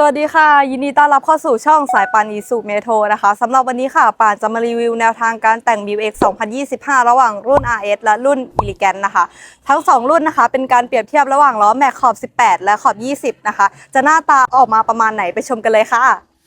สวัสดีค่ะ ยินดีต้อนรับเข้าสู่ช่องสายปานอีสุเมโทรนะคะสำหรับวันนี้ค่ะปานจะมารีวิวแนวทางการแต่ง b x 2025 ระหว่างรุ่น RS และรุ่น Elegant นะคะ ทั้ง 2 รุ่นนะคะ เป็นการเปรียบเทียบระหว่างล้อแม็กขอบ 18 และขอบ 20 นะคะ จะหน้าตาออกมาประมาณไหนไปชมกันเลยค่ะ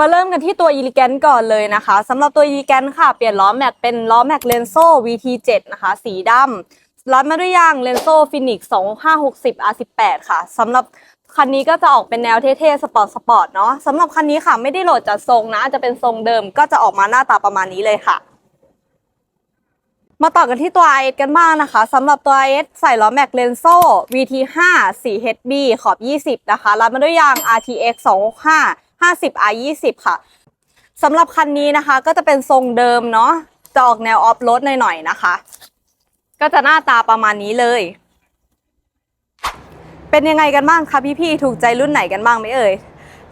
มาเริ่มกันที่ตัว e l e g a n t ก่อนเลยนะคะสำหรับตัว e l e g a n t ค่ะ เปลี่ยนล้อแม็กเป็นล้อแม็กเลนโซ VT7 นะคะ สีดำรัดมาด้วยยางเลนโซฟินิก2560 R18 ค่ะสำหรับคันนี้ก็จะออกเป็นแนวเท่ๆ สปอร์ตสปอร์ตเนาะสำหรับคันนี้ค่ะไม่ได้โหลดจัดทรงนะ จะเป็นทรงเดิมก็จะออกมาหน้าตาประมาณนี้เลยค่ะ มาต่อกันที่ตัว IS กันบ้างนะคะสำหรับตัว IS ใส่ล้อแม็กเลนโซ VT5 4HB ขอบ 20 นะคะรัดมาด้วยยาง RTX 265 50 R20 ค่ะสำหรับคันนี้นะคะก็จะเป็นทรงเดิมเนาะจะออกแนวออฟโรดหน่อยๆนะคะ ก็จะหน้าตาประมาณนี้เลย เป็นยังไงกันบ้างคะพี่ๆถูกใจรุ่นไหนกันบ้างไหมเอ่ย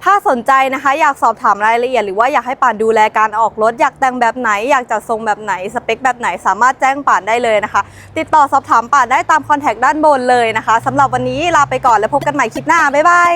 ถ้าสนใจนะคะ อยากสอบถามรายละเอียดหรือว่าอยากให้ป่านดูแลการออกรถ อยากแต่งแบบไหน อยากจัดทรงแบบไหนสเปคแบบไหนสามารถแจ้งป่านได้เลยนะคะ ติดต่อสอบถามป่านได้ตามคอนแทคด้านบนเลยนะคะสำหรับวันนี้ลาไปก่อนแล้วพบกันใหม่คลิปหน้า บ๊ายบาย